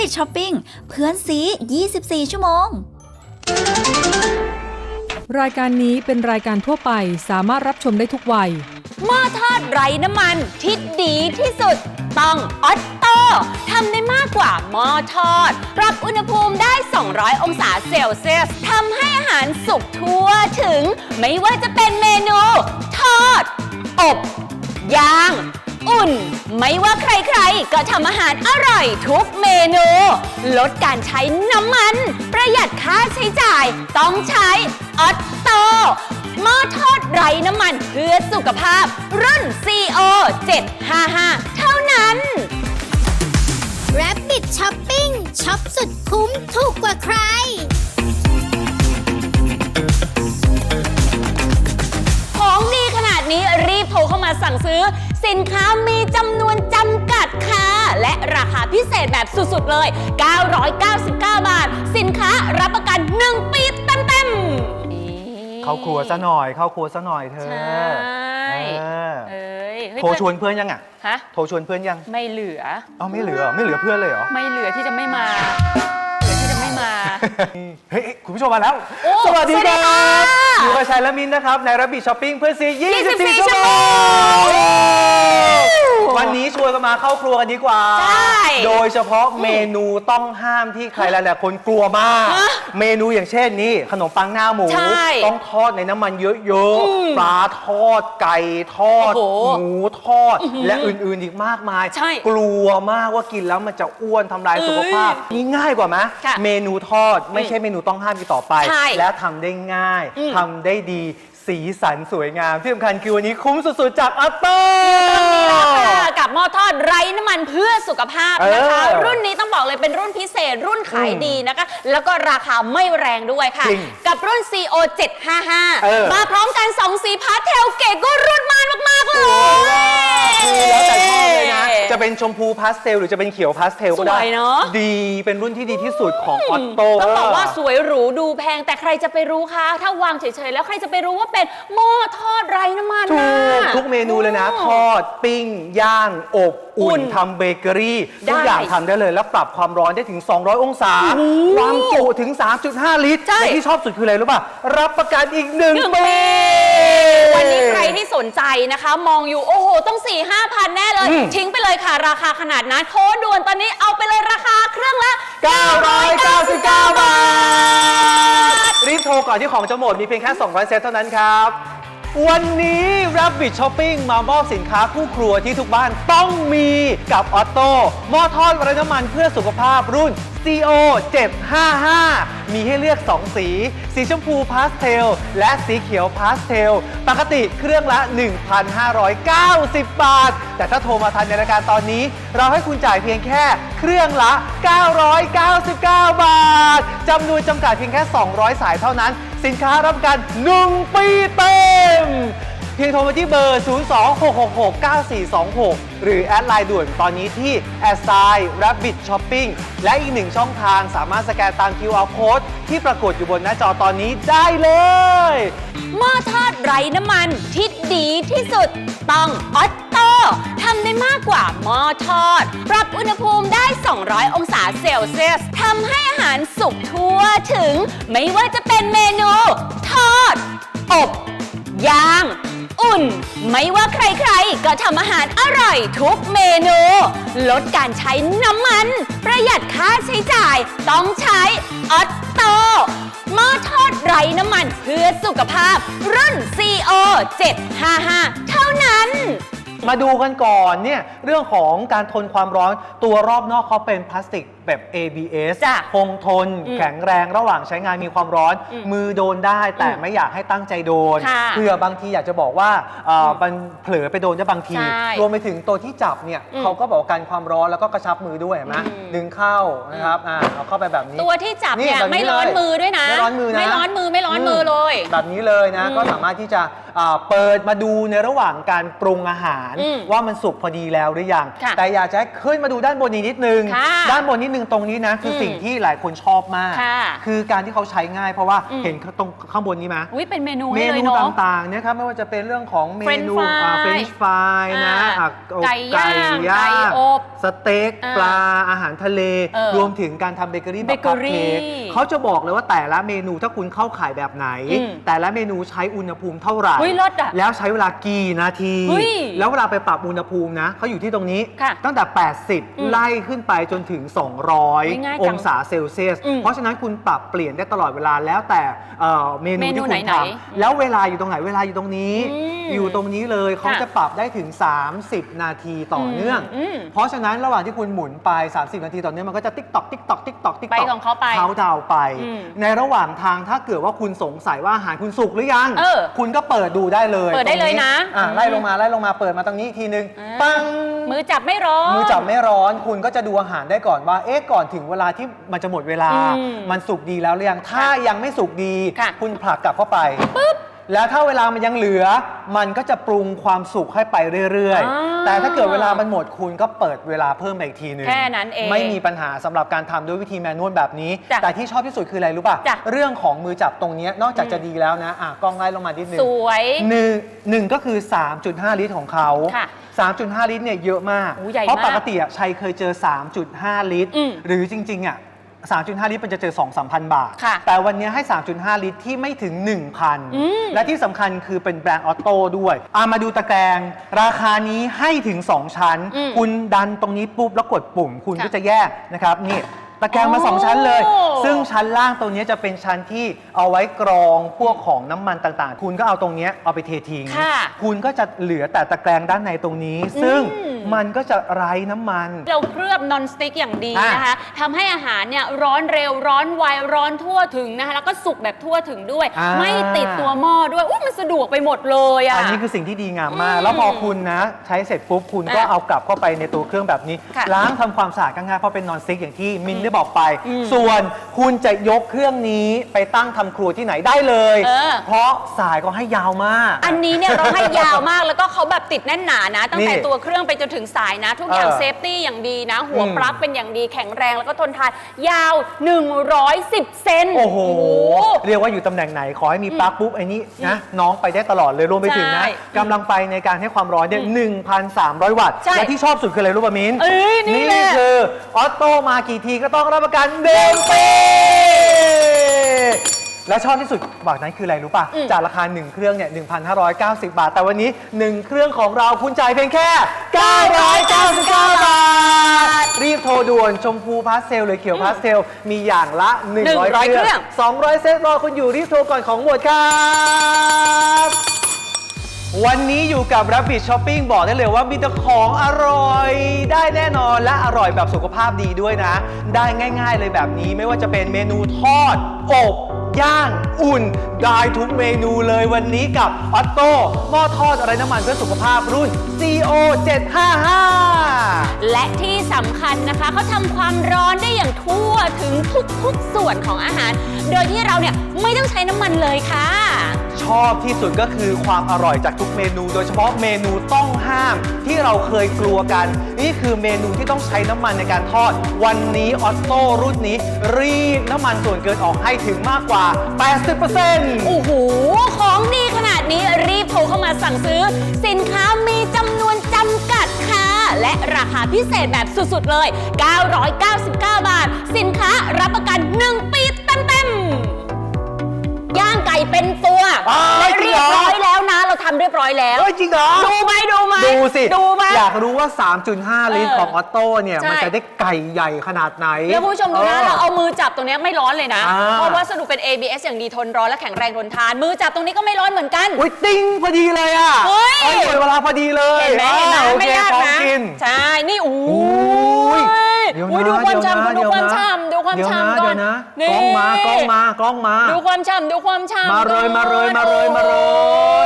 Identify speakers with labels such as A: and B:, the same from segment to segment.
A: Rabbit Shopping เพื่อนซี 24 ชั่วโมง
B: รายการนี้เป็นรายการทั่วไปสามารถรับชมได้ทุกวัย
C: หม้อทอดไร้น้ำมันที่ดีที่สุด ต้องออตโตทำได้มากกว่าหม้อทอด ปรับอุณหภูมิได้ 200 องศาเซลเซียสทำให้อาหารสุกทั่วถึง ไม่ว่าจะเป็นเมนู ทอด อบย่าง อุ่น ไม่ว่าใครๆ ก็ทำอาหารอร่อยทุกเมนู ลดการใช้น้ำมัน ประหยัดค่าใช้จ่าย ต้องใช้ออตโตหม้อทอดไร้น้ำมันเพื่อสุขภาพ รุ่น CO 755 เท่านั้น
D: Rabbit Shopping ช็อปสุดคุ้มถูกกว่าใคร
C: ของดีขนาดนี้รีบโทรเข้ามาสั่งซื้อ สินค้ามีจำนวนจำกัดค่ะ และราคาพิเศษแบบสุดๆเลย 999 บาท สินค้ารับประกัน 1 ปีเต็มๆ
E: เข้าครัวซะหน่อย เข้าครัวซะหน่อยเธอ
C: ใช่
E: เออ
C: เอ้ยเฮ้ย
E: โทรชวนเพื่อนยังอะ
C: ฮะ
E: โทรชวนเพื่อนยัง
C: ไม่เหลือ
E: เอ้าไม่เหลือเหรอไม่เหลือเพื่อนเลยเหรอ
C: ไม่เหลือที่จะไม่มา เหลือที่จะไม่มา
E: เฮ้ยคุณผู้ชมมาแล้ว
C: โอ้
E: สวัสดี
C: สวัสดี
E: ครั
C: ค่ะ
E: บ อยู่กับชัยและมินนะครับ ในรับบิช้อปปิ้งเพื่อนซี24
C: 24
E: ชั่วโม
C: ชั่วโม
E: งวันนี้ชวนกัน มาเข้าครัวกันดีกว่า
C: ใช่
E: โดยเฉพาะเมนูต้องห้ามที่ใครหลายๆคนกลัวมาก
C: ฮะ
E: เมนูอย่างเช่นนี่ขนมปังหน้าหมู
C: ใช่
E: ต้องทอดในน้ำมันเยอะ
C: อืม
E: ๆปลาทอด ไก่ทอด
C: โอ้โห
E: หมูทอด และอื่นๆอีกมากมาย
C: ใช่
E: กลัวมากว่ากินแล้วมันจะอ้วนทำลายสุขภาพนี่ง่ายกว่าไหม
C: ค่ะ
E: เมนูทอดไม่ใช่เมนูต้องห้ามอีกต่อไป
C: ใช่
E: และทำได้ง่าย
C: อืม
E: ทำได้ดี สีสันสวยงาม ที่สำคัญคือวันนี้คุ้มสุดๆ จากอัตโต้
C: นี่แหละค่ะกับหม้อทอดไร้น้ำมันเพื่อสุขภาพนะคะ
E: เออ
C: รุ่นนี้ต้องบอกเลยเป็นรุ่นพิเศษ รุ่นขาย
E: อืม
C: ดีนะคะ แล้วก็ราคาไม่แรงด้วยค่ะ
E: จริง
C: กับรุ่น CO
E: เออ
C: 755มาพร้อมกัน 2 สีพาสเทลเก๋ก็รุ่นมานมาก ๆ เลย
E: คือแล้วแต่ชอบเลยนะ จะเป็นชมพูพาสเทลหรือจะเป็นเขียวพาสเทลก็ได้
C: สวยเนอะ
E: ดีเป็นรุ่นที่ดีที่สุดของออตโต้
C: ต้องบอกว่าสวยหรูดูแพงแต่ใครจะไปรู้คะ ถ้าวางเฉยๆ แล้วใครจะไปรู้ว่าเป็นหม้อทอดไร้น้ำมัน
E: ถู
C: นะ
E: กทุกเมนูเลยนะ ทอด ปิ้ง ย่าง อบ
C: อุ่
E: อุ่
C: น
E: นทำเบเกอรี่
C: ได้
E: ทุกอย่างทำได้เลย แล้วปรับความร้อนได้ถึง 200 องศา ความจุถึง 3.5 ลิตร
C: ใช่
E: และที่ชอบสุดคืออะไรรู้ป่ะ รับประกันอีกหนึ่ง
C: หนึ่ง
E: ปี
C: ปีวันนี้ใครที่สนใจนะคะ มองอยู่โอ้โห ต้อง 4 5พันแน่เลย
E: อืม
C: ทิ้งไปเลยค่ะ ราคาขนาดนั้นโทรด่วนตอนนี้เอาไปเลยราคาเครื่องละ
E: 999 บาท รีบโทรก่อนที่ของจะหมด มีเพียงแค่ 200 เซตเท่านั้นครับ วันนี้ Rabbit Shopping มามอบสินค้าคู่ครัวที่ทุกบ้านต้องมีกับออโต้หม้อทอดไร้น้ำมันเพื่อสุขภาพรุ่น CO 755 มีให้เลือก 2 สี สีชมพูพาสเทล และสีเขียวพาสเทล ปกติเครื่องละ 1,590 บาท แต่ถ้าโทรมาทันในรายการตอนนี้ เราให้คุณจ่ายเพียงแค่เครื่องละ 999 บาท จำนวนจำกัดเพียงแค่ 200 สายเท่านั้น สินค้ารับประกัน 1 ปีเต็ม พียงโทรมาที่เบอร์ 026669426 หรือแอดไลน์ด่วนตอนนี้ที่ a s s i Rabbit Shopping และอีกหนึ่งช่องทางสามารถสแกนตาม QR Code ที่ปรากฏอยู่บนหน้าจอตอนนี้ได้เลย
C: หม้อทอดไร้น้ำมันที่ดีที่สุด ต้องออตโตทำได้มากกว่าหม้อทอด ปรับอุณหภูมิได้ 200 องศาเซลเซียสทำให้อาหารสุกทั่วถึง ไม่ว่าจะเป็นเมนู ทอด อบย่าง อุ่น ไม่ว่าใครๆ ก็ทำอาหารอร่อยทุกเมนู ลดการใช้น้ำมัน ประหยัดค่าใช้จ่าย ต้องใช้ออตโตหม้อทอดไร้น้ำมันเพื่อสุขภาพ รุ่น CO 755 เท่านั้น
E: มาดูกันก่อนเนี่ยเรื่องของการทนความร้อนตัวรอบนอกเขาเป็นพลาสติกแบบ ABS
C: จ้ะ
E: คงทน
C: อืม
E: แข็งแรงระหว่างใช้งานมีความร้อน
C: อืม
E: มือโดนได้แต่
C: อืม
E: ไม่อยากให้ตั้งใจโดน
C: ค่ะ
E: เพื่อบางทีอยากจะบอกว่าเอ่อมันเผลอไปโดนได้บางที
C: ใช่
E: รวมไปถึงตัวที่จับเนี่ย
C: อืม
E: เขาก็บอกกันความร้อนแล้วก็กระชับมือด้วยเห็นไหม
C: อืม
E: ดึงเข้านะครับอ่าเอาเข้าไปแบบนี้
C: ตัวที่จับเนี่ย
E: แบบ
C: ไม่ร้อน
E: เลย
C: มือด้วยนะ
E: ไม่ร้อนมือนะ
C: ไม่ร้อนมือไม่ร้อนมือเลย
E: แบบนี้เลยนะ
C: อืม
E: ก็สามารถที่จะอ่าเปิดมาดูในระหว่างการปรุงอาหาร
C: อืม
E: ว่ามันสุกพอดีแล้วหรือยัง
C: ค่ะ
E: แต่อยากจะให้ขึ้นมาดูด้านบนอีกนิดนึง
C: ค่ะ
E: ด้านบนนิดนึงนึ่งตรงนี้นะคืออ
C: ม
E: สิ่งที่หลายคนชอบมาก
C: ค่ะ
E: คือการที่เขาใช้ง่ายเพราะว่า
C: อืม
E: เห็นตรงข้างบนนี้ไหม
C: อุ้ยเป็นเมนู
E: เม
C: ให้เลย
E: นู
C: เนาะ
E: ต่างๆเนี่ยครับไม่ว่าจะเป็นเรื่องของเมนู
C: French fry
E: เฟรนช์ฟรายนะ
C: อ่า
E: อะ
C: ไก่ย่างไก่อบ
E: สเต็ก
C: อ่า
E: ปลาอาหารทะเล
C: เออ
E: รวมถึงการทำเบเกอรี่แบบ
C: เบเกอรี่
E: คัพเค้กเขาจะบอกเลยว่าแต่ละเมนูถ้าคุณเข้าขายแบบไหน
C: อืม
E: แต่ละเมนูใช้อุณหภูมิเท่าไหร่
C: เฮ้ยเลิศอะ
E: แล้วใช้เวลากี่นาที
C: เฮ้ย
E: แล้วเวลาไปปรับอุณหภูมินะเขาอยู่ที่ตรงนี้
C: ค่ะ
E: ตั้งแต่
C: อืม
E: 80 ไล่ขึ้นไปจนถึง
C: ง่าย
E: 200
C: จั
E: องงศาเซลเซียส
C: อืม
E: เพราะฉะนั้นคุณปรับเปลี่ยนได้ตลอดเวลาแล้วแต่เอ่อเมนู
C: เมนู
E: ที่คุณ
C: ไหน
E: ท
C: ๆำ
E: แล้วเวลาอยู่ตรงไหนเวลาอยู่ตรงนี้
C: อืม
E: อยู่ตรงนี้เลยเขา
C: ค่ะ
E: จะปรับได้ถึง 30 นาทีต่อเนื่อง
C: อืม
E: เพราะฉะนั้นระหว่างที่คุณหมุนไป 30 นาทีต่อเนื่องมันก็จะติ๊กตอกติ๊กตอกติ๊กตอกติ๊กตอก
C: ไปของเขาไป
E: เขาดาวไป
C: อืม
E: ในระหว่างทางถ้าเกิดว่าคุณสงสัยว่าอาหารคุณสุกหรือยัง
C: เออ
E: คุณก็เปิดดูได้เลย
C: เปิดได้เลยนะ
E: ตรงอะ
C: อืม
E: ไล่ลงมาไล่ลงมาเปิดมาตรงนี้อีกทีนึง
C: อ่า
E: ปัง
C: มือจับไม่ร้อน
E: มือจับไม่ร้อน คุณก็จะดูอาหารได้ก่อนว่าเอ๊ะก่อนถึงเวลาที่มันจะหมดเวลา
C: อืม
E: มันสุกดีแล้วหรือยังถ้ายังไม่สุกดี
C: ค่ะ
E: คุณผลักกลับเข้าไป แล้วถ้าเวลามันยังเหลือ มันก็จะปรุงความสุกให้ไปเรื่อย
C: อ่า
E: ๆ แต่ถ้าเกิดเวลามันหมดคุณก็เปิดเวลาเพิ่มไปอีกทีนึง
C: แค่นั้นเอง
E: ไม่มีปัญหาสำหรับการทำด้วยวิธีแมนนวลแบบนี้
C: จ้ะ
E: แต่ที่ชอบที่สุดคืออะไรรู้ป่ะ
C: จ้ะ
E: เรื่องของมือจับตรงเนี้ยนอกจาก
C: อืม
E: จะดีแล้วนะอะกล้องไล่ลงมานิดนึง
C: สวย
E: หนึ่งหนึ่งก็คือ 3.5 ลิตรของเขา
C: ค่ะ
E: 3.5 ลิตรเนี่ยเยอะมาก
C: โอ้ใหญ่
E: เพราะ
C: มาก
E: ปกติอะชัยเคยเจอ 3.5 ลิตร
C: อืม
E: หรือจริงๆอะ 3.5 ลิตรมันจะเจอ 2-3,000 บาท
C: ค่ะ
E: แต่วันนี้ให้ 3.5 ลิตรที่ไม่ถึง
C: อืม
E: 1,000 และที่สำคัญคือเป็นแบรนด์ออโต้ด้วยอามาดูตะแกรงราคานี้ให้ถึง 2 ชั้น
C: อืม
E: คุณดันตรงนี้ปุ๊บแล้วกดปุ่ม คุณ
C: ค่ะ
E: ก็จะแยกนะครับนี่ ตะแกรงมา
C: โอ้
E: 2ชั้นเลยซึ่งชั้นล่างตรงนี้จะเป็นชั้นที่เอาไว้กรองพวกของน้ำมันต่างๆ คุณก็เอาตรงเนี้ยเอาไปเททิ้ง
C: ค่ะ
E: คุณก็จะเหลือแต่ตะแกรงด้านในตรงนี้ ซึ่ง
C: อืม
E: มันก็จะไร้น้ำมัน
C: เราเคลือบนอนสติ๊กอย่างดี
E: อะ
C: นะคะทำให้อาหารเนี่ยร้อนเร็วร้อนไวร้อนทั่วถึงนะคะแล้วก็สุกแบบทั่วถึงด้วย
E: อ่า
C: ไม่ติดตัวหม้อด้วยอุ้ยมันสะดวกไปหมดเลยอะ
E: อันนี้คือสิ่งที่ดีงามมาก
C: อืม
E: แล้วพอคุณนะ ใช้เสร็จปุ๊บคุณก็
C: อะ
E: เอากลับเข้าไปในตัวเครื่องแบบนี้
C: ค่ะ
E: ล้างทำความสะอาดก็ง่ายเพราะเป็นนอนสติ๊กอย่างที่มินได้บอกไป
C: อืม
E: ส่วนคุณจะยกเครื่องนี้ไปตั้งทำครัวที่ไหนได้เลย
C: เออ
E: เพราะสายก็ให้ยาวมาก
C: อันนี้เนี่ยเราให้ยาวมากแล้วก็เขาแบบติดแน่นหนานะ ตั้งแต่
E: นี่
C: ตัวเครื่องไปจนถึงสายนะ ทุกอย่าง
E: เออ
C: เซฟตี้อย่างดีนะ หัว
E: อืม
C: ปลั๊กเป็นอย่างดีแข็งแรงแล้วก็ทนทานยาว 110 เซน
E: โอ้โห เรียกว่าอยู่ตำแหน่งไหน ขอให้มีปลั๊กปุ๊บไอ้นี่นะน้องไปได้ตลอดเลยรวมไปถึงนะ
C: ใช่
E: กำลังไฟในการให้ความร้อนเนี่ย1,300 วัตต์
C: ใช่
E: และที่ชอบสุดคืออะไรรู้ป่ะมิ้น
C: เอ้ยนี่แหละ
E: คือออโต้มากี่ทีก็ต้องรับประกันเดิมปีและชอบที่สุดบอกนั้นคืออะไรรู้ป่ะ
C: อืม
E: จากราคา 1 เครื่องเนี่ย 1,590 บาท แต่วันนี้ 1 เครื่องของเราคุณจ่ายเพียงแค่ 999 บาท รีบโทรด่วนชมพูพาสเซลหรือเขียวพาสเซล มีอย่างละ 100
C: 100
E: เค
C: เครื่
E: รื่อ
C: องง
E: 200 เซตรอคุณอยู่รีบโทรก่อนของหมดครับ วันนี้อยู่กับ Rabbit Shopping บอกได้เลยว่ามีแต่ของอร่อย ได้แน่นอนและอร่อยแบบสุขภาพดีด้วยนะ ได้ง่าย ๆ เลยแบบนี้ไม่ว่าจะเป็นเมนูทอดอบย่างอุ่น ได้ทุกเมนูเลยวันนี้กับออตโต้หม้อทอดอะไรน้ำมันเพื่อสุขภาพรุ่น CO 755
C: และที่สำคัญนะคะเขาทำความร้อนได้อย่างทั่วถึงทุกๆส่วนของอาหาร โดยที่เราเนี่ยไม่ต้องใช้น้ำมันเลยค่ะ
E: ชอบที่สุดก็คือความอร่อยจากทุกเมนู โดยเฉพาะเมนูต้องห้ามที่เราเคยกลัวกัน นี่คือเมนูที่ต้องใช้น้ำมันในการทอด วันนี้ออโต้รุ่นนี้ รีดน้ำมันส่วนเกินออกให้ถึงมากกว่า 80%
C: โอ้โห ของดีขนาดนี้รีบโทรเข้ามาสั่งซื้อ สินค้ามีจำนวนจำกัดค่ะ และราคาพิเศษแบบสุดๆเลย 999 บาท สินค้ารับประกัน 1 ปี ไก่เป็นตัว
E: อ้าว
C: และ
E: จริ
C: เรี
E: ง
C: ย
E: เหรอ
C: บร้อยแล้วนะ เราทำเรียบร้อยแล้ว
E: เฮ้ยจริงเหรอ
C: ดูไหมดูไหม
E: ดูสิ
C: ดูไหม
E: อยากรู้ว่า 3.5 ลิตร
C: เออ
E: ของออโต้เนี่ย
C: ใช่
E: มันจะได้ไก่ใหญ่ขนาดไหน
C: แล้วคุณผู้ชมดูนะเราเอามือจับตรงเนี้ยไม่ร้อนเลยนะ
E: อ่า
C: เพราะวัสดุเป็น ABS อย่างดีทนร้อนและแข็งแรงทนทาน มือจับตรงนี้ก็ไม่ร้อนเหมือนกัน
E: อุ้ยติ้งพอดีเลยอะ
C: เฮ้ย
E: อ้หมดเวลาพอดีเลย
C: เห็นไหมเห็นไหม
E: อ่าโอ
C: ไม่
E: เค
C: ยาก
E: พร้อม
C: นะ
E: กิน
C: ใช่ นี่อู้
E: โอ้ย
C: ย
E: เดี๋ยว
C: อุ้ย
E: นะ
C: ดูความ
E: เดี๋ยวนะ
C: ฉ่ำดู
E: เดี๋ยว
C: ความ
E: นะ
C: ฉ่ำดู ความ
E: เดี๋ยวนะ
C: ฉ่ำก่อน
E: เดี๋ยวนะ
C: นี่
E: กล้องมากล้องมากล้องมา
C: ดูความฉ่ำดูความฉ่ำ
E: มาเลย
C: ก่อน
E: มาเลยมาเลยมาเล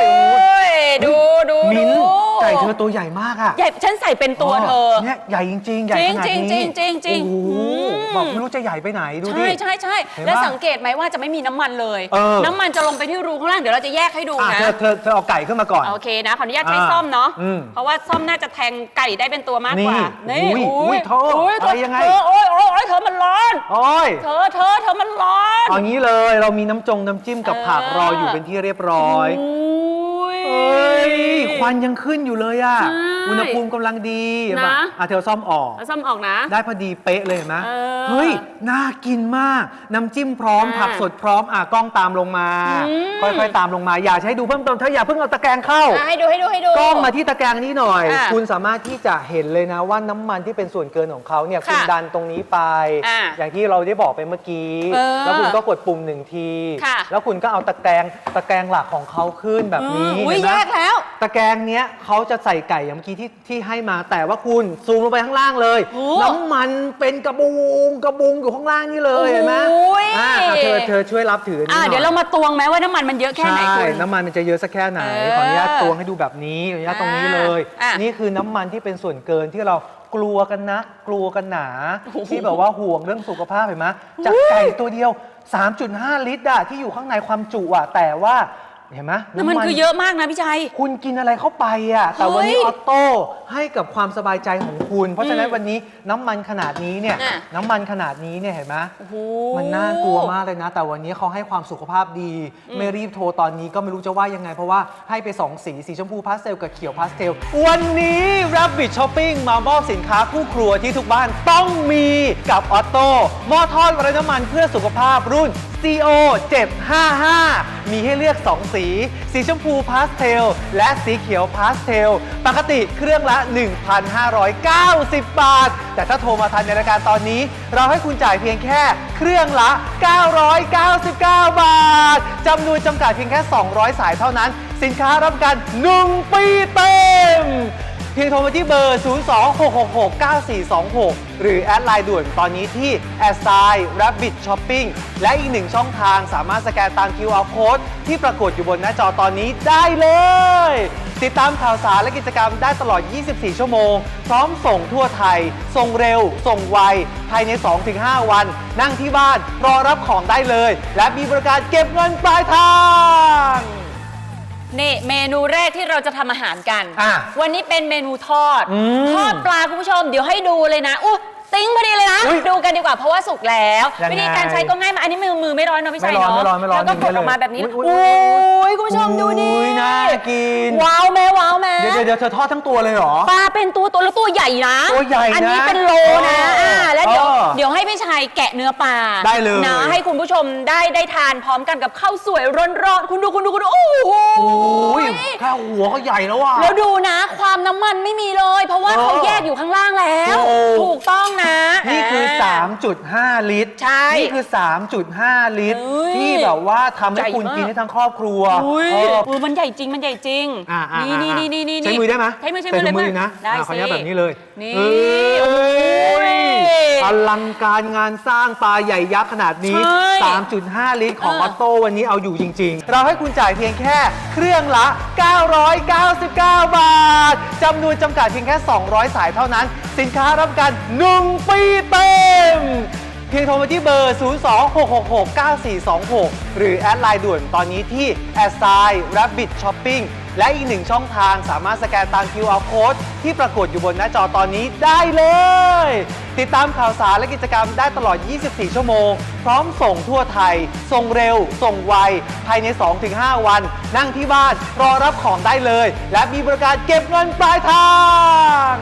E: ย
C: โอ้ยดูดู
E: มิ้น
C: ดู
E: ไก่เธอตัวตัวใหญ่มากอะ
C: ใหญ่ฉันใส่เป็นตัวเธอ
E: เนี่ยใหญ่จริงๆใหญ่ขนาดนี้
C: จริงๆจริงๆจริงๆจริงๆ
E: โอ้โห
C: อืม
E: บอกไม่รู้จะใหญ่ไปไหนดูดิ
C: ใช่ใช่ใช่
E: เห็นปะ
C: แล้วสังเกตไหมว่าจะไม่มีน้ำมันเลย
E: เออ
C: น้ำมันจะลงไปที่รูข้างล่างเดี๋ยวเราจะแยกให้ดู
E: อะ
C: นะ
E: เธอเธอเธอเอาไก่ขึ้นมาก่อน
C: โอเคนะขออนุญาตใช้
E: อ่า
C: ซ่อมเนาะ
E: อืม
C: เพราะว่าซ่อมน่าจะแทงไก่ได้เป็นตัวมากกว่า
E: นี่
C: นี่
E: อุ้ยอุ้ยเธอ
C: อุ้ย
E: อะไรยังไง
C: เธอโอ้ยโอ้ยโอ้ยเธอมันร้อน
E: โอ้ย
C: เธอเธอเธอมันร้อน
E: เอางี้เลยเรามีน้ำจงน้ำจิ้มกับ
C: เออ
E: ผักรออยู่เป็นที่เรียบร้อย
C: อุ้ย
E: เอ้ยควันยังขึ้นอยู่เลยอะ
C: ใช่
E: อุณหภูมิกำลังดี
C: นะ
E: แบบอะเธอซ่อมออก
C: แล้วซ่อมออกนะ
E: ได้พอดีเป๊ะเลยเห็นไหม
C: เออ
E: เฮ้ย น่ากินมาก น้ำจิ้มพร้อม
C: อ่า
E: ผักสดพร้อม อะกล้องตามลงมา
C: อืม
E: ค่อยๆ ตามลงมา อยากจะให้ดูเพิ่มเติมเธออย่าเพิ่งเอาตะแกรงเข้า
C: อะให้ดูให้ดูให้ดู
E: กล้องมาที่ตะแกรงนี้หน่อย
C: อะ
E: คุณสามารถที่จะเห็นเลยนะว่าน้ำมันที่เป็นส่วนเกินของเขาเนี่ย
C: ค่ะ
E: คุณดันตรงนี้ไป
C: อะ
E: อย่างที่เราได้บอกไปเมื่อกี้
C: เออ
E: แล้วคุณก็กดปุ่มหนึ่งที
C: ค่ะ
E: แล้วคุณก็เอาตะแกรงตะแกรงหลักของเขาขึ้นแบบนี้
C: อืมอุ้ย
E: เห็นไหม
C: แยกแล้ว
E: ตะแกรงเนี้ยเขาจะใส่ไก่อย่างเมื่อกี้ที่ที่ให้มา แต่ว่าคุณซูมลงไปข้างล่างเลย
C: โอ้
E: น้ำมันเป็นกระบุงกระบุงอยู่ข้างล่างนี่เลยเห็นไหม
C: โอ้ย
E: อ่าอะเธอเธอช่วยรับถืออนนี้
C: อะ
E: หน่อย
C: เดี๋ยวเรามาตวงไหมว่าน้ำมันมันเยอะแค่ไหน
E: ใช่
C: คุณ
E: น้ำมันมันจะเยอะสักแค่ไหน
C: เออ
E: ขออนุญาตตวงให้ดูแบบนี้ขออนุญาตตรงนี้เลย
C: อะ
E: นี่คือน้ำมันที่เป็นส่วนเกินที่เรากลัวกันนะ กลัวกันหนา
C: โอ้โห
E: ที่แบบว่าห่วงเรื่องสุขภาพเห็นไหมจากไก่ตัวเดียว 3.5 ลิตรอะที่อยู่ข้างในความจุอะแต่ว่า เห็นไหม
C: น้ำมันคือเยอะมากนะพี่ชัย
E: คุณกินอะไรเข้าไปอะแต่วันนี้
C: เฮ้ย
E: ออโต้ให้กับความสบายใจของคุณ เพราะฉะนั้น
C: อืม
E: วันนี้น้ำมันขนาดนี้เนี่ย
C: น่ะ
E: น้ำมันขนาดนี้เนี่ยเห็นไหม
C: โอ้โห
E: มันน่ากลัวมากเลยนะ แต่วันนี้เขาให้ความสุขภาพดี ไม่รีบโทรตอนนี้ก็ไม่รู้จะว่ายังไง เพราะว่าให้ไป2สีสีชมพูพาสเทลกับเขียวพาสเทลวันนี้ Rabbit Shopping มามอบสินค้าคู่ครัวที่ทุกบ้านต้องมีกับออโต้หม้อทอดไร้น้ำมันเพื่อสุขภาพรุ่น CO 755มีให้เลือก2สี สีชมพูพาสเทล และสีเขียวพาสเทล ปกติเครื่องละ 1,590 บาท แต่ถ้าโทรมาทันในรายการตอนนี้ เราให้คุณจ่ายเพียงแค่เครื่องละ 999 บาทจำนวนจำกัดเพียงแค่ 200 สายเท่านั้น สินค้ารับประกัน 1 ปีเต็ม เพียงโทรมาที่เบอร์ 026669426 หรือแอดไลน์ด่วนตอนนี้ที่ a s i Rabbit Shopping และอีกหนึ่งช่องทางสามารถสแกนตาม QR Code ที่ปรากฏอยู่บนหน้าจอตอนนี้ได้เลย ติดตามข่าวสารและกิจกรรมได้ตลอด 24 ชั่วโมง พร้อมส่งทั่วไทย ส่งเร็ว ส่งไว ภายใน 2-5 วัน นั่งที่บ้านรอรับของได้เลย และมีบริการเก็บเงินปลายทาง
C: นี่เมนูแรกที่เราจะทำอาหารกัน
E: อะ
C: วันนี้เป็นเมนูทอด
E: อืม
C: ทอดปลาคุณผู้ชม เดี๋ยวให้ดูเลยนะอู้ติ้งพอดีเลยนะ
E: อุ๊ย
C: ดูกันดีกว่าเพราะว่าสุกแล้ว
E: ยังไง
C: วิธีการใช้ก็ง่ายมากอันนี้มือมือไม่ร้อนเนาะพี่ชัย
E: ไม่ร้อน
C: เนาะ
E: ไม่ร้อนไม่ร้อน
C: แล้วก็กด
E: อย่างนี้
C: ออกมาแบบนี้
E: อุ๊ย
C: โอ
E: อุ๊ย้
C: ยคุณผู้ชมดูดิ
E: อุ๊ยน่ากิน
C: ว้าวแม่ว้าวแม่
E: เดี๋ยวเดี๋ยวเธอทอดทั้งตัวเลยเหรอ
C: ปลาเป็นตัวตัวแล้วตัวใหญ่นะ
E: ตัวใหญ่นะ
C: อันนี้เป็นโลนะ
E: เอออ่
C: อ่าแล้วเดี๋ยว
E: เออ
C: เดี๋ยวให้พี่ชัยแกะเนื้อปลา
E: ได้เลย
C: นะให้คุณผู้ชมได้ได้ทานพร้อมกันกับข้าวสวยร้อนๆคุณดูคุณดูคุณดูโอ้โห
E: โอ้ยแค่หัวก็ใหญ่แล้วว่ะ
C: แล้วดูนะ ความน้ำมันไม่มีเลย เพราะว่า
E: เออ
C: เขาแยกอยู่ข้างล่างแล้ว
E: โอ้
C: ถูกต้องนะ
E: นี่คือา 3.5 ลิตร
C: ใช่
E: นี่คือ 3.5 ลิตร
C: เอ้ย
E: ที่แบบว่าทำให้
C: ใหญ่
E: คุณ
C: มาก
E: กินได้ทั้งครอบครัว
C: อุ้ย
E: เออ
C: เออมันใหญ่จริงมันใหญ่จริง
E: อ่าอ่า
C: นี่
E: อ่า
C: นี่นี่นี่นี่
E: ใช้มือได้ไหม
C: ใช้มือใช้
E: ใส่
C: มือ
E: ถุงมือ
C: เลย
E: นะ
C: ได้
E: อ่าขออนุญาต
C: สิ
E: แบบนี้เลย
C: นี่
E: เอ้ย
C: โอ้ย
E: อลังการงานสร้างปลาใหญ่ยักษ์ขนาดนี้
C: ใช่
E: 3.5 ลิตรของ
C: เอ
E: อ
C: อ
E: อโต้วันนี้เอาอยู่จริง ๆ เราให้คุณจ่ายเพียงแค่เครื่องละ 999 บาทจำนวนจำกัดเพียงแค่ 200 สายเท่านั้น สินค้ารับประกัน 1 ปีเต็ม เพียงโทรมาที่เบอร์ 026669426 หรือแอดไลน์ด่วนตอนนี้ที่ a s i Rabbit Shopping และอีกหนึ่งช่องทางสามารถสแกนตาม QR Code ที่ปรากฏอยู่บนหน้าจอตอนนี้ได้เลย ติดตามข่าวสารและกิจกรรมได้ตลอด 24 ชั่วโมง พร้อมส่งทั่วไทย ส่งเร็ว ส่งไว ภายใน 2-5 วัน นั่งที่บ้าน รอรับของได้เลย และมีบริการเก็บเงินปลายทาง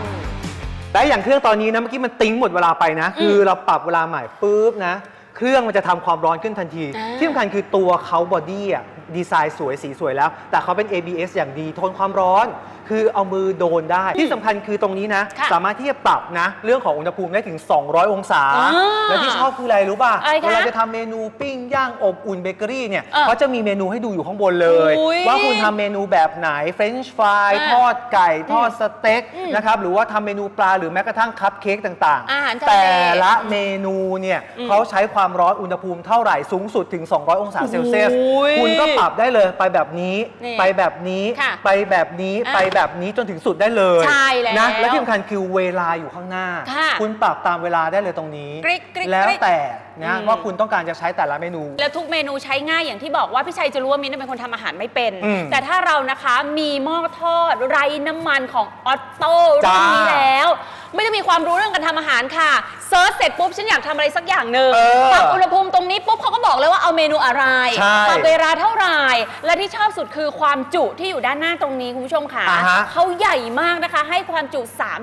E: และอย่างเครื่องตอนนี้นะเมื่อกี้มันติ้งหมดเวลาไปนะ คือเราปรับเวลาใหม่ปุ๊บนะ เครื่องมันจะทำความร้อนขึ้นทันที
C: อ่า
E: ที่สำคัญคือตัวเขาบอดี้อะ ดีไซน์สวยสีสวยแล้ว แต่เขาเป็น ABS อย่างดีทนความร้อน คือเอามือโดนได้ ที่สำคัญคือตรงนี้นะ
C: ค่ะ
E: สามารถที่จะปรับนะ เรื่องของอุณหภูมิได้ถึง 200 องศา
C: อ่า
E: แล้วที่ชอบคืออะไรรู้ป่ะ
C: อะไรคะ
E: เวลาจะทำเมนูปิ้งย่างอบอุ่นเบเกอรี่เนี่ย
C: อ่า
E: เขาจะมีเมนูให้ดูอยู่ข้างบนเลย
C: อุ๊ย
E: ว่าคุณทำเมนูแบบไหนเฟรนช์ฟราย
C: อ่า
E: ทอดไก่ทอดสเต็ก
C: อืม
E: นะครับหรือว่าทำเมนูปลาหรือแม้กระทั่งคัพเค้กต่าง
C: อาหาร
E: ๆ
C: ทะเล
E: แต่ละเมนูเนี่ย
C: อืม
E: เขาใช้ความร้อนอุณหภูมิเท่าไหร่สูงสุดถึง 200 องศาเซลเซียส
C: โอ้ย
E: คุณก็ปรับปรับได้เลยไปแบบนี้
C: นี่
E: ไปแบบนี้
C: ค่ะ
E: ไปแบบนี้
C: อะ
E: ไปแบบนี้จนถึงสุดได้เลย
C: ใช่แล้ว
E: นะและที่สำคัญคือเวลาอยู่ข้างหน้า
C: ค่ะ
E: คุณปรับตามเวลาได้เลยตรงนี้
C: กริ๊กกริ๊ก
E: แล้ว
C: กริ๊ก
E: แต่นะ
C: อืม
E: ว่าคุณต้องการจะใช้แต่ละเมนู
C: แล้วทุกเมนูใช้ง่ายอย่างที่บอกว่าพี่ชัยจะรู้ว่ามิ้นท์เป็นคนทำอาหารไม่เป็น
E: อืม
C: แต่ถ้าเรานะคะมีหม้อทอดไร้น้ำมันของออตโต้
E: จ้า
C: รุ่นนี้แล้วไม่ได้มีความรู้เรื่องการทำอาหารค่ะเซิร์ชเสร็จปุ๊บฉันอยากทำอะไรสักอย่างหนึ่ง
E: เออ
C: ปรับอุณหภูมิตรงนี้ปุ๊บเขาก็บอกเลยว่าเอาเมนูอะไร
E: ใช่
C: ปรับเวลาเท่าไหร่และที่ชอบสุดคือความจุที่อยู่ด้านหน้าตรงนี้คุณผู้ชมค่ะ
E: อ่าฮะ
C: เขาใหญ่มากนะคะ ให้ความจุ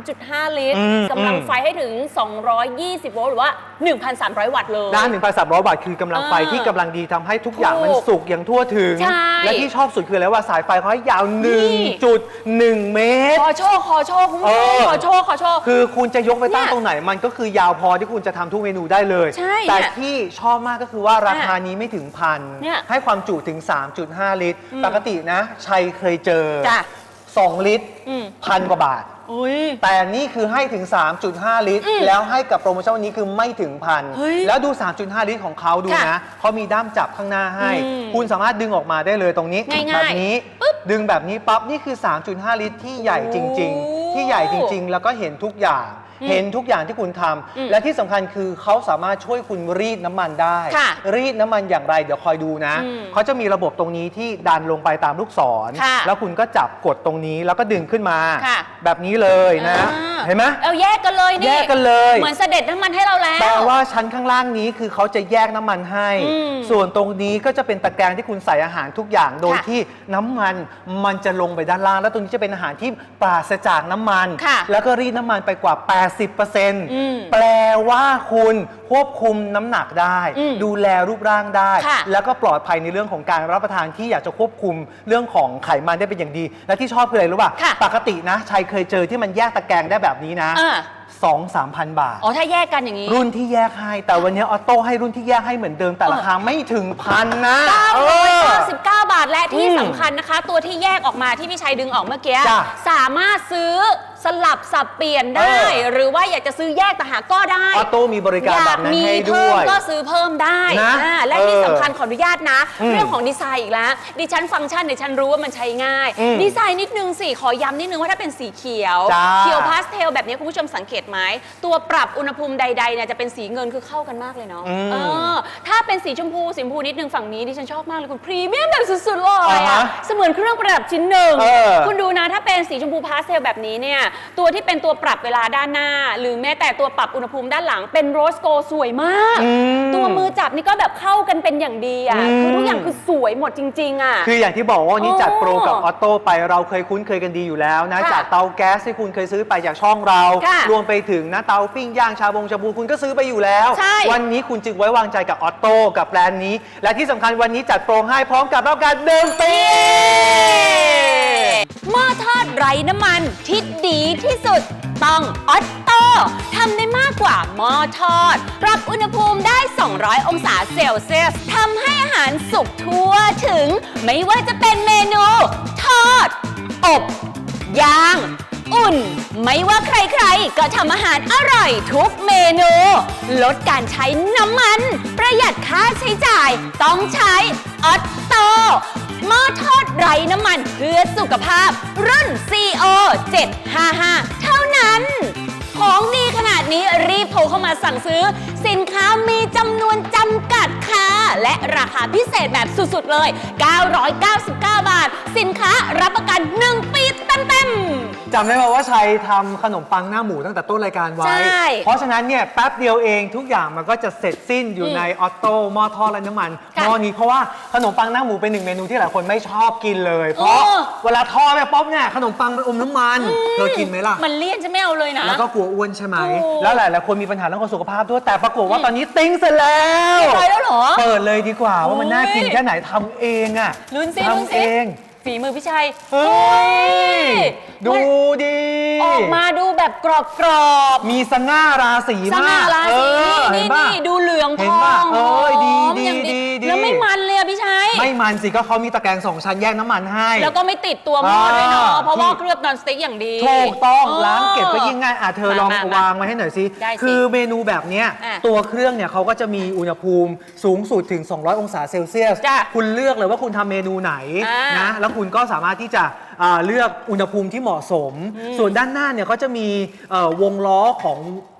C: 3.5 ลิตร
E: อืม
C: กำลัง
E: อืม
C: ไฟให้ถึง 220 โวลต์หรือว่า 1,300 วัตต์เลย
E: ด้าน1,300 บาทคือกำลังไฟ
C: เออ
E: ที่กำลังดีทำให้ทุกอย่าง
C: ถูก
E: มันสุกอย่างทั่วถึง
C: ใช่
E: และที่ชอบสุดคืออะไรว่าสายไฟเขาให้ยาว
C: นี่
E: 1.1 เมตร
C: ขอโชว์ขอโชว์คุณผู้ช
E: เอ
C: ม
E: อ
C: ขอโชว์ขอโชว์
E: คือคุณจะยกไปตั้ง
C: เนี่ย
E: ตรงไหน มันก็คือยาวพอที่คุณจะทำทุกเมนูได้เลย
C: ใช่
E: แต่
C: เนี่ย
E: ที่ชอบมากก็คือว่าราคานี้ไม่ถึงพัน
C: เนี่ย
E: ให้ความจุถึง 3.5 ลิตร
C: อืม
E: ปกตินะ ชัยเคยเจอ
C: จ้ะ
E: 2 ลิตร
C: อืม
E: พันกว่าบาท
C: อุ้ย
E: แต่นี่คือให้ถึง 3.5 ลิตร
C: อืม
E: แล้วให้กับโปรโมชั่นวันนี้คือไม่ถึงพัน
C: เฮ้ย
E: แล้วดู 3.5 ลิตรของเขาดู
C: ค่ะ
E: นะ เขามีด้ามจับข้างหน้าให้
C: อืม
E: คุณสามารถดึงออกมาได้เลยตรงนี้
C: ง่ายๆ
E: แบบนี้
C: ปึ๊บ
E: ดึงแบบนี้ปั๊บ นี่คือ 3.5 ลิตรที่ใหญ่จริง
C: โอ้
E: ๆ ที่ใหญ่จริง ๆ แล้วก็เห็นทุกอย่าง เห็นทุกอย่างที่คุณทำ
C: อืม
E: และที่สำคัญคือเขาสามารถช่วยคุณรีดน้ำมันได้
C: ค่ะ
E: รีดน้ำมันอย่างไร เดี๋ยวคอยดูนะ
C: อืม
E: เขาจะมีระบบตรงนี้ที่ดันลงไปตามลูกศร
C: ค่ะ
E: แล้วคุณก็จับกดตรงนี้แล้วก็ดึงขึ้นมา
C: ค่ะ
E: แบบนี้เลยนะ
C: อ่า
E: เห็นไหม
C: เอาแยกกันเลยนี่
E: แยกกันเลย
C: เหมือนเสด็จน้ำมันให้เราแล้ว
E: แปลว่าชั้นข้างล่างนี้คือเขาจะแยกน้ำมันให้
C: อืม
E: ส่วนตรงนี้ก็จะเป็นตะแกรงที่คุณใส่อาหารทุกอย่าง โดย
C: ค่ะ
E: ที่น้ำมันมันจะลงไปด้านล่าง แล้วตรงนี้จะเป็นอาหารที่ปราศจากน้ำมัน
C: ค่ะ
E: แล้วก็รีดน้ำมันไปกว่า80%
C: อืม
E: แปลว่าคุณควบคุมน้ำหนักได้
C: อืม
E: ดูแลรูปร่างได้
C: ค่ะ
E: แล้วก็ปลอดภัยในเรื่องของการรับประทานที่อยากจะควบคุมเรื่องของไขมันได้เป็นอย่างดี และที่ชอบคืออะไรรู้ป่ะ
C: ค่ะ
E: ปกตินะชัยเคยเจอที่มันแยกตะแกรงได้แบบนี้นะ
C: อ่า
E: สองสามพันบาท
C: อ๋อ ถ้าแยกกันอย่างนี้
E: รุ่นที่แยกให้ แต่วันนี้ออโต้ให้รุ่นที่แยกให้เหมือนเดิม แต่ราคาไม่ถึงพันนะเออ
C: 999 บาทและที่
E: อืม
C: สำคัญนะคะ ตัวที่แยกออกมาที่พี่ชัยดึงออกเมื่อกี้
E: จ้ะ
C: สามารถซื้อ สลับสับเปลี่ยนได้
E: เออ
C: หรือว่าอยากจะซื้อแยกต่างหากก็ได้
E: ออโต้มีบริการ
C: อยา
E: แบ
C: ก
E: บนั้น
C: มี
E: ให้ด้
C: เพิ่
E: ว
C: ม
E: ย
C: ก็ซื้อเพิ่มได้
E: นะ
C: อ่าและที่
E: เออ
C: สำคัญขออนุญาตนะ
E: อืม
C: เรื่องของดีไซน์อีกแล้ว ดิฉันฟังก์ชันดิฉันรู้ว่ามันใช้ง่าย
E: อืม
C: ดีไซน์นิดนึงสิ ขอย้ำนิดนึงว่าถ้าเป็นสีเขียว
E: จ้า
C: เขียวพาสเทลแบบนี้คุณผู้ชมสังเกตไหม ตัวปรับอุณหภูมิใดๆเนี่ยจะเป็นสีเงินคือเข้ากันมากเลยเนาะ
E: อืม
C: เออถ้าเป็นสีชมพูสีชมพูนิดนึงฝั่งนี้ดิฉันชอบมากเลยคุณพรีเมียมแบบสุดๆเลย
E: อ่า
C: อะ
E: ฮะ
C: เสมือนเครื่องประดับชิ้นหนึ่ง
E: เออ
C: คุณดูนะถ้าเป็นสีชมพูพาสเทลแบบนี้เนี่ยตัวที่เป็นตัวปรับเวลาด้านหน้า หรือแม้แต่ตัวปรับอุณหภูมิด้านหลังเป็นโรสโกสวยมาก
E: อืม
C: ตัวมือจับนี่ก็แบบเข้ากันเป็นอย่างดีอะ
E: อืม
C: คือทุกอย่างคือสวยหมดจริง ๆ อะ
E: คืออย่างที่บอกว่าวันนี้จัดโปรกับ
C: โอ้
E: ออโต้ไปเราเคยคุ้นเคยกันดีอยู่แล้วนะ
C: ค่ะ
E: จากเตาแก๊สที่คุณเคยซื้อไปจากช่องเรา
C: ค่ะ
E: รวมไปถึงนะเตาปิ้งย่างชาบงชาบูคุณก็ซื้อไปอยู่แล้ว
C: ใช่
E: วันนี้คุณจึงไว้วางใจกับออโต้กับแบรนด์นี้ และที่สำคัญวันนี้จัดโปรให้พร้อมกับรับการเดิมปี
C: หม้อทอดไร้น้ำมันที่ดีที่สุด ต้องออตโต้ทำได้มากกว่าหม้อทอด ปรับอุณหภูมิได้ 200 องศาเซลเซียสทำให้อาหารสุกทั่วถึง ไม่ว่าจะเป็นเมนู ทอด อบย่าง อุ่น ไม่ว่าใครๆ ก็ทำอาหารอร่อยทุกเมนู ลดการใช้น้ำมัน ประหยัดค่าใช้จ่าย ต้องใช้ออตโต หม้อทอดไร้น้ำมันเพื่อสุขภาพ รุ่น CO 755 เท่านั้น ของดีขนาดนี้รีบโทรเข้ามาสั่งซื้อ สินค้ามีจำนวนจำกัดค่ะ และราคาพิเศษแบบสุด ๆ เลย 999 บาท สินค้ารับประกัน 1 ปีเต็ม ๆ
E: จำได้ไหมว่าชัยทำขนมปังหน้าหมูตั้งแต่ต้นรายการไว้
C: ใช่
E: เพราะฉะนั้นเนี่ยแป๊บเดียวเองทุกอย่างมันก็จะเสร็จสิ้นอยู่
C: อืม
E: ในออโต้หม้อทอดและน้ำมัน
C: ค่ะ
E: หม้อนี้เพราะว่าขนมปังหน้าหมูเป็นหนึ่งเมนูที่หลายคนไม่ชอบกินเลย เพราะ
C: เออ
E: เวลาทอดไปป๊อบเนี่ยขนมปังมันอมน้ำมันเธอกินไหมล่ะ
C: มันเลี่ยนจะไม่เอาเลยนะ
E: แล้วก็กลัวอ้วนใช่ไหม
C: ถูก
E: แล้วหลายๆคนมีปัญหาเรื่องของสุขภาพด้วย แต่ปรากฏว่าตอนนี้ติ้งเสร็จแล้ว
C: เรียบร้อยแล้วเหรอ
E: เปิดเลยดีกว่าว่ามันน่ากิน
C: โอ้ย
E: แค่ไหนทำเองอะ
C: ลุ้นสิลุ้น
E: ทำ
C: สิ
E: เอง
C: ฝีมือพี่ชัย
E: เฮ้ยดู
C: มัน
E: ดี
C: ออกมาดูแบบกรอบกรอบๆ
E: มีสง่าราศี
C: ส
E: มาก
C: ง่าราศี
E: เออ
C: นี่
E: เห็
C: นี่
E: ปะ
C: นี่ดูเหลืองท
E: เห็น
C: อ
E: ปะ
C: ง
E: เอ้ยดี
C: หอม
E: ดี
C: อย่าง
E: ดีดี
C: แล้วไม่มันเลยอะพี่ชัย
E: ไม่มันสิก็เขามีตะแกรงสองชั้นแยกน้ำมันให้
C: แล้วก็ไม่ติดตัวหม้อด้วยเนาะ
E: อ่า
C: เพราะว่า
E: ที่
C: เคลือบนอนสติ๊กอย่างดี
E: ถูกต้อง
C: เออ
E: ล้างเก็บก็ยิ่งง่ายอะเธอลอง
C: มามาวา
E: งไว้ให้หน่อยสิ
C: ได้สิ
E: คือเมนูแบบเนี้ย
C: อะ
E: ตัวเครื่องเนี่ยเขาก็จะมีอุณหภูมิสูงสุดถึง 200 องศาเซลเซียส
C: จ้ะ
E: คุณเลือกเลยว่าคุณทำเมนูไหน
C: อ่าน
E: นะแล้วคุณก็สามารถที่จะ อ่าเลือกอุณหภูมิที่เหมาะสม ส่วนด้านหน้าเนี่ยก็จะมีเอ่อวงล้อของ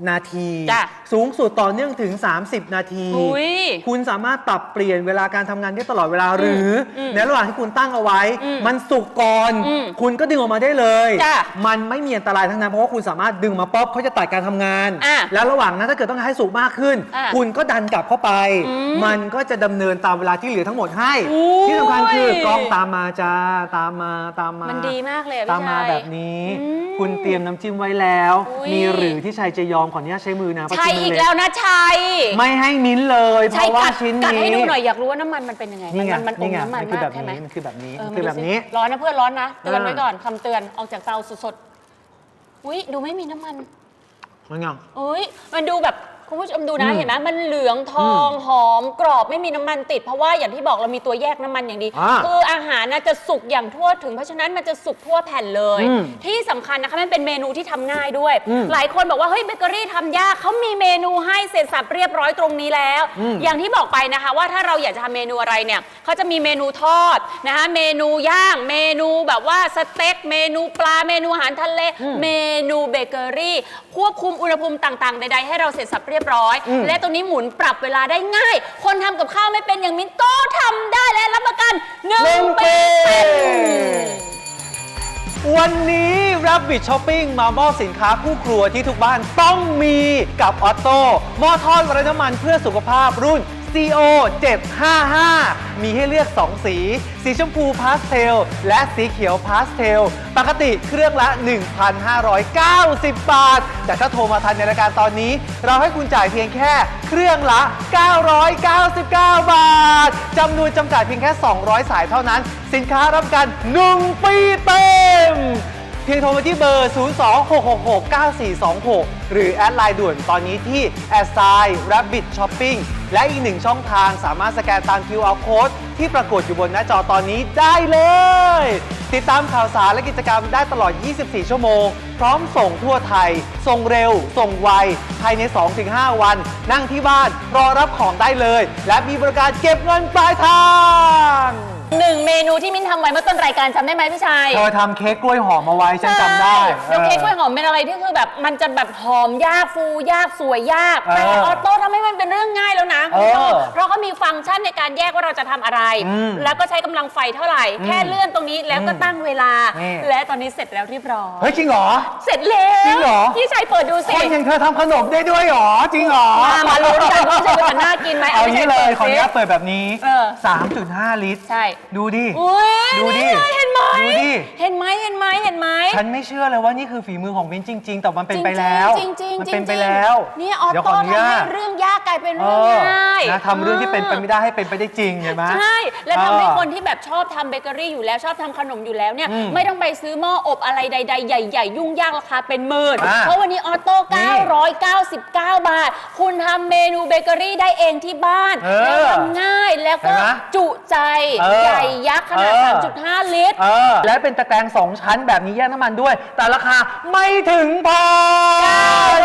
E: นาที
C: จ้ะ
E: สูงสุดต่อเนื่องถึง 30 นาที
C: อุ๊ย
E: คุณสามารถปรับเปลี่ยนเวลาการทำงานได้ตลอดเวลาหรืออ
C: ม
E: ในระหว่างที่คุณตั้งเอาไว้
C: อืม
E: มันสุกก่อน
C: อืม
E: คุณก็ดึงออกมาได้เลย
C: จ้ะ
E: มันไม่มีอันตรายทั้งนั้นเพราะว่าคุณสามารถดึงมาป๊อปเขาจะตัดการทำงาน
C: อะ
E: แล้วระหว่างนั้นถ้าเกิดต้องการให้สุกมากขึ้น
C: อะ
E: คุณก็ดันกลับเข้าไป
C: อืม
E: มันก็จะดำเนินตามเวลาที่เหลือทั้งหมดให้
C: อุ้ย
E: ที่สำคัญคือกล้องตามมาจ้าตามมาตามมา
C: มันดีมากเลยอะ
E: ตาม
C: พี่
E: มา
C: ชัย
E: แบบนี้
C: อืม
E: คุณเตรียมน้ำจิ้มไว้แล้ว
C: อุ๊ย
E: มีหรือที่ชัยจะยอมขออนุญาตใช้มือนะเพราะ
C: ชัย
E: ชิ้นมัน
C: อีก
E: เล็
C: แล้วนะชัย
E: ไม่ให้มิ้นเลย เพ
C: ชัย
E: ราะว่า
C: กัด
E: ชิ้น
C: กัด
E: นี้
C: ให้ดูหน่อยอยากรู้ว่าน้ำมันมันเป็นยังไง
E: นี่ไง
C: มันมันอ
E: นี่
C: ม
E: ไง
C: น้ำมั
E: มันนคือ
C: มา
E: แบ
C: ก
E: บ
C: ใช่ไหม
E: นี้มันคือแบบนี้
C: เออ
E: มันคือแบบนี้
C: ร้อนนะเพื่อนร้อนนะเตือน
E: อ่า
C: ไว้ก่อนคำเตือนออกจากเตาสดๆอุ้ยดูไม่มีน้ำมัน
E: มันไง
C: อุ้ยมันดูแบบ คุณผู้ชมดูนะ
E: อืม
C: เห็นไหมมันเหลืองทองหอมกรอบไม่มีน้ำมันติด เพราะว่าอย่างที่บอกเรามีตัวแยกน้ำมันอย่างดี
E: อ่า
C: คืออาหารน่ะจะสุกอย่างทั่วถึงเพราะฉะนั้นมันจะสุกทั่วแผ่นเลย
E: อืม
C: ที่สำคัญนะคะมันเป็นเมนูที่ทำง่ายด้วย
E: อืม
C: หลายคนบอกว่าเฮ้ยเบเกอรี่ทำยากเขามีเมนูให้เสร็จสับเรียบร้อยตรงนี้แล้ว
E: อืม
C: อย่างที่บอกไปนะคะว่าถ้าเราอยากจะทำเมนูอะไรเนี่ยเขาจะมีเมนูทอดนะคะเมนูย่างเมนูแบบว่าสเต็กเมนูปลาเมนูอาหารทะเลเมนูเบเกอรี่ควบคุมอุณหภูมิต่างๆ ใดๆ ให้เราเสร็จสับเรียบร้อย
E: อืม
C: และตรงนี้หมุนปรับเวลาได้ง่าย คนทำกับข้าวไม่เป็นอย่างมิ้นก็ทำได้และรับประกันหนึ่
E: หนึ่
C: ง
E: ง
C: ปี
E: ปี
C: เต็ม
E: วันนี้ Rabbit Shopping มามอบสินค้าคู่ครัวที่ทุกบ้านต้องมีกับออโต้หม้อทอดไร้น้ำมันเพื่อสุขภาพรุ่น CO 755 มีให้เลือก 2 สี สีชมพูพาสเทล และสีเขียวพาสเทล ปกติเครื่องละ 1,590 บาท แต่ถ้าโทรมาทันในรายการตอนนี้ เราให้คุณจ่ายเพียงแค่เครื่องละ 999 บาทจำนวนจำกัดเพียงแค่ 200 สายเท่านั้น สินค้ารับประกัน 1 ปีเต็ม พียงโทรมาที่เบอร์ 026669426 หรือแอดไลน์ด่วนตอนนี้ที่ a s s i Rabbit Shopping และอีกหนึ่งช่องทางสามารถสแกนตาม QR Code ที่ปรากฏอยู่บนหน้าจอตอนนี้ได้เลย ติดตามข่าวสารและกิจกรรมได้ตลอด 24 ชั่วโมง พร้อมส่งทั่วไทย ส่งเร็ว ส่งไว ภายใน 2-5 วัน นั่งที่บ้าน รอรับของได้เลย และมีบริการเก็บเงินปลายทาง
C: หนึ่งเมนูที่มิ้นทำไว้เมื่อต้นรายการจำได้ไหมพี่ชัย
E: เธอทำเค้กกล้วยหอมมาไว้ฉันจำได้
C: ใช่แล้วเค้กกล้วยหอมเป็นอะไรที่คือแบบมันจะแบบหอมยากฟูยากสวยยาก
E: เออ
C: แต่ออโต้ทำให้มันเป็นเรื่องง่ายแล้วนะ
E: เออ
C: คุณผู้ชมเพราะเขามีฟังก์ชันในการแยกว่าเราจะทำอะไร
E: อืม
C: แล้วก็ใช้กำลังไฟเท่าไหร่ แค่เลื่อนตรงนี้แล้วก็ตั้งเวลา
E: นี่
C: และตอนนี้เสร็จแล้วเรียบร้อย
E: เฮ้ยจริงเหรอ
C: เสร็จแล้ว
E: จริงเหรอ
C: พี่ชัยเปิดดู
E: ค
C: สิ
E: นอย่างเธอทำขนมได้ด้วยเหรอจริงเหรอ
C: มามาลุ้นกันว่าจะเป็นน่ากินไหม
E: เอาอย่างนี้เลย
C: เอา
E: ขออนุญาต
C: เปิดสิ
E: เปิดแบบนี้
C: เออ
E: 3.5 ลิตร
C: ใช่
E: ดูดิ
C: อุ้ย
E: ดูดิ
C: นี่ไงเห็นไหม
E: ดูดิ
C: เห็นไหมเห็นไหมเห็นไหม
E: ฉันไม่เชื่อเลยว่านี่คือฝีมือของวินจริง ๆ แต่มันเป็นไปแล้ว
C: จริงๆจริงๆ
E: มัน
C: จริงๆ
E: เป็นไปแล้ว
C: เนี่ยออ
E: เดี๋ยวข
C: โต้
E: ออนุ
C: ทำ
E: ญา
C: ให้
E: ต
C: เรื่องยากกลายเป็น
E: เอ
C: เรื่อง
E: อ
C: ง่าย
E: นะทำเรื่องที่เป็นไปไม่ได้ให้เป็นไปได้จริงเห็นไหม
C: ใช่ และทำให้
E: เออ
C: คนที่แบบชอบทำเบเกอรี่อยู่แล้วชอบทำขนมอยู่แล้วเนี่ย
E: อืม
C: ไม่ต้องไปซื้อหม้ออบอะไรใด ๆ ใหญ่ ๆ ยุ่งยากราคาเป็นหมื่น
E: อ่า
C: เพราะวันนี้ออโต้
E: นี่
C: 999 บาท คุณทำเมนูเบเกอรี่ได้เองที่บ้าน
E: เออ
C: แล้วทำง่ายแล้วก็
E: เห็นไหม
C: จุใจ
E: เออ
C: ใหญ่ยักษ์ขนาด
E: เออ
C: 3.5 ลิตร
E: เออและเป็นตะแกรงสองชั้นแบบนี้แยกน้ำมันด้วย แต่ราคาไม่ถึงพัน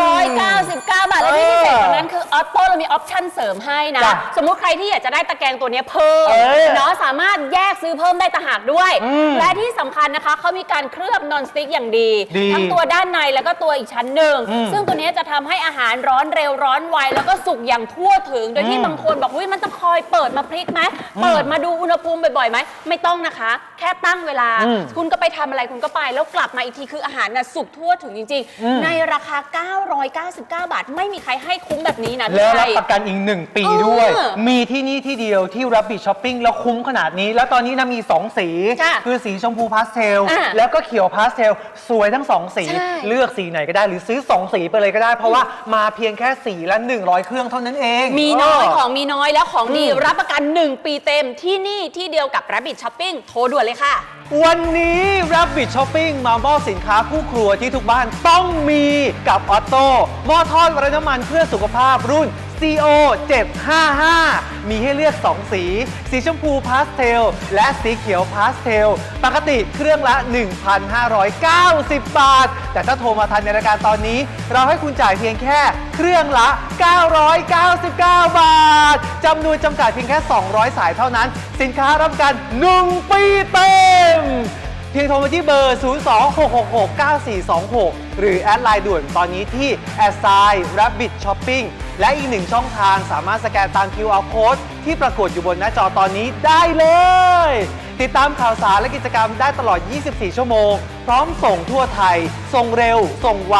C: 999 บาท และที่พิเศษกว่านั้นคือออโต้เรามีออปชั่นเสริมให้นะ
E: จ้ะ
C: สมมุติใครที่อยากจะได้ตะแกรงตัวเนี้ยเพิ่ม
E: เออ
C: เนาะสามารถแยกซื้อเพิ่มได้ต่างหากด้วย
E: อืม
C: และที่สำคัญนะคะเขามีการเคลือบนอนสติ๊กอย่างดี
E: ดี
C: ทั้งตัวด้านในแล้วก็ตัวอีกชั้นหนึ่ง
E: อืม
C: ซึ่งตัวเนี้ยจะทำให้อาหารร้อนเร็วร้อนไวแล้วก็สุกอย่างทั่วถึง โดยที่
E: อืม
C: บางคนบอกอุ้ยมันต้องคอยเปิดมาพลิกไหมเปิดมาดูอุณหภูมิบ่อยๆไหมไม่ต้องนะคะ แค่ตั้งเวลา
E: อืม
C: คุณก็ไปทำอะไรคุณก็ไป แล้วกลับมาอีกทีคืออาหารน่ะสุกทั่วถึงจริง
E: อืม
C: ๆ ในราคา 999 บาท ไม่มีใครให้คุ้มแบบนี้นะพี่
E: แล้วรับ
C: ชัย
E: ประกันอีก 1 ปี
C: เออ
E: ด้วย มีที่นี่ที่เดียวที่ Rabbit Shopping แล้วคุ้มขนาดนี้ แล้วตอนนี้นะมี 2 สี
C: จ้ะ
E: คือสีชมพูพาสเทล
C: อะ
E: แล้วก็เขียวพาสเทล สวยทั้ง 2 สี
C: ใช่
E: เลือกสีไหนก็ได้หรือซื้อ 2 สีไปเลยก็ได้ เพราะว่ามาเพียงแค่สีละ 100 เครื่องเท่านั้นเอง
C: มีน้อย
E: เข
C: องมีน้อยแล้วของดี
E: อืม
C: รับประกัน 1 ปีเต็มที่นี่ที่เดียวกับ Rabbit Shopping โทรด่วนเลยค่ะ
E: วันนี้ Rabbit Shopping มามอบสินค้าคู่ครัวที่ทุกบ้านต้องมีกับออโต้หม้อทอดไร้น้ำมันเพื่อสุขภาพรุ่น CO 755 มีให้เลือก 2 สี สีชมพูพาสเทล และสีเขียวพาสเทล ปกติเครื่องละ 1,590 บาท แต่ถ้าโทรมาทันในรายการตอนนี้ เราให้คุณจ่ายเพียงแค่เครื่องละ 999 บาท จำนวนจำกัดเพียงแค่ 200 สายเท่านั้น สินค้ารับประกัน 1 ปีเต็ม เพียงโทรมาที่เบอร์ 026669426 หรือแอดไลน์ด่วนตอนนี้ที่ a s i Rabbit Shopping และอีกหนึ่งช่องทางสามารถสแกนตาม QR Code ที่ปรากฏอยู่บนหน้าจอตอนนี้ได้เลย ติดตามข่าวสารและกิจกรรมได้ตลอด 24 ชั่วโมง พร้อมส่งทั่วไทย ส่งเร็ว ส่งไว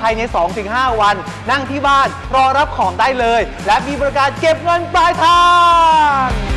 E: ภายใน 2-5 วัน นั่งที่บ้าน รอรับของได้เลย และมีบริการเก็บเงินปลายทาง